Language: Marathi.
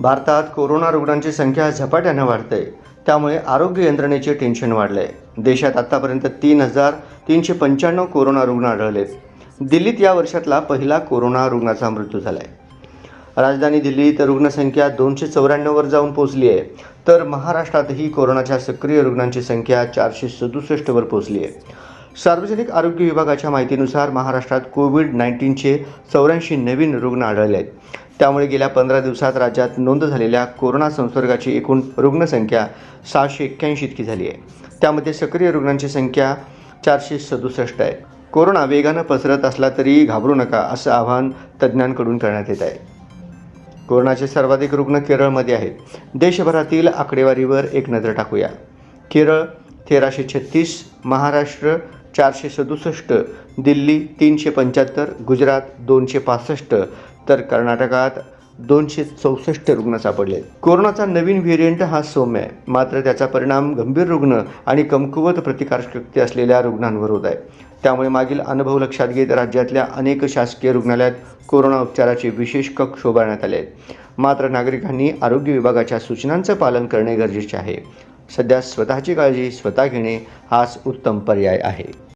भारतात कोरोना रुग्णांची संख्या झपाट्यानं वाढते. त्यामुळे आरोग्य यंत्रणेचे टेन्शन वाढले. देशात आतापर्यंत तीन हजार तीनशे पंच्याण्णव कोरोना रुग्ण आढळलेत दिल्लीत या वर्षातला पहिला कोरोना रुग्णाचा मृत्यू झाला आहे राजधानी दिल्लीत रुग्णसंख्या दोनशे चौऱ्याण्णववर जाऊन पोहोचली आहे. तर महाराष्ट्रातही कोरोनाच्या सक्रिय रुग्णांची संख्या चारशे सदुसष्टवर पोहोचली आहे. सार्वजनिक आरोग्य विभागाच्या माहितीनुसार महाराष्ट्रात कोविड नाईन्टीनचे चौऱ्याऐंशी नवीन रुग्ण आढळले आहेत. त्यामुळे गेल्या पंधरा दिवसात राज्यात नोंद झालेल्या कोरोना संसर्गाची एकूण रुग्णसंख्या सहाशे एक्क्याऐंशी इतकी झाली आहे. त्यामध्ये सक्रिय रुग्णांची संख्या चारशे सदुसष्ट आहे. कोरोना वेगानं पसरत असला तरी घाबरू नका असं आवाहन तज्ज्ञांकडून करण्यात येत आहे. कोरोनाचे सर्वाधिक रुग्ण केरळमध्ये आहेत. देशभरातील आकडेवारीवर एक नजर टाकूया. केरळ तेराशे छत्तीस महाराष्ट्र चारशे सदुसष्ट दिल्ली तीनशे पंच्याहत्तर गुजरात दोनशे पासष्ट तर कर्नाटकात दोनशे चौसष्ट रुग्ण सापडले. कोरोनाचा नवीन व्हेरियंट हा सौम्य आहे. मात्र त्याचा परिणाम गंभीर रुग्ण आणि कमकुवत प्रतिकारशक्ती असलेल्या रुग्णांवर होत आहे. त्यामुळे मागील अनुभव लक्षात घेत राज्यातल्या अनेक शासकीय रुग्णालयात कोरोना उपचाराचे विशेष कक्ष उभारण्यात आले आहेत. मात्र नागरिकांनी आरोग्य विभागाच्या सूचनांचं पालन करणे गरजेचे आहे. सध्या स्वतःची काळजी स्वतः घेणे हाच उत्तम पर्याय आहे.